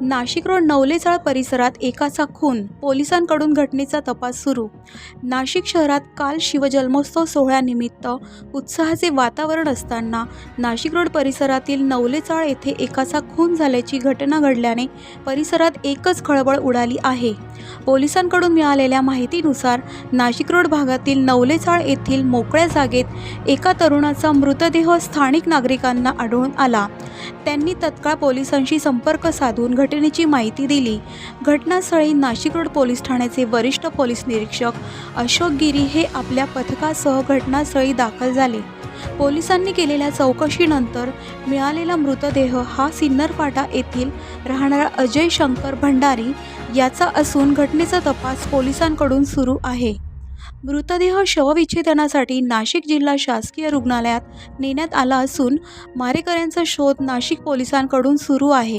Nashik road नवलेचाळ परिसरात एकाचा खून पोलिसांकडून घटनेचा तपास सुरू. नाशिक शहरात काल शिवजन्मोत्सव सोहळ्यानिमित्त उत्साहाचे वातावरण असताना नाशिक रोड परिसरातील नवलेचाळ येथे एकाचा खून झाल्याची घटना घडल्याने परिसरात एकच खळबळ उडाली आहे. पोलिसांकडून मिळालेल्या माहितीनुसार नाशिक रोड भागातील नवलेचाळ येथील मोकळ्या जागेत एका तरुणाचा मृतदेह स्थानिक नागरिकांना आढळून आला. त्यांनी तत्काळ पोलिसांशी संपर्क साधून घटनेची माहिती दिली. घटनास्थळी नाशिक रोड पोलीस ठाण्याचे वरिष्ठ पोलीस निरीक्षक अशोक गिरी हे आपल्या पथकासह घटनास्थळी दाखल झाले. पोलिसांनी केलेल्या चौकशीनंतर मिळालेला मृतदेह हा सिन्नर फाटा येथील राहणारा अजय शंकर भंडारी याचा असून असून घटनेचा तपास पोलिसांकडून सुरू आहे. मृतदेह शवविच्छेदनासाठी नाशिक जिल्हा शासकीय रुग्णालयात नेण्यात आला असून मारेकऱ्यांचा शोध नाशिक पोलिसांकडून सुरू आहे.